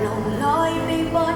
lòng lối vi vân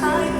Time.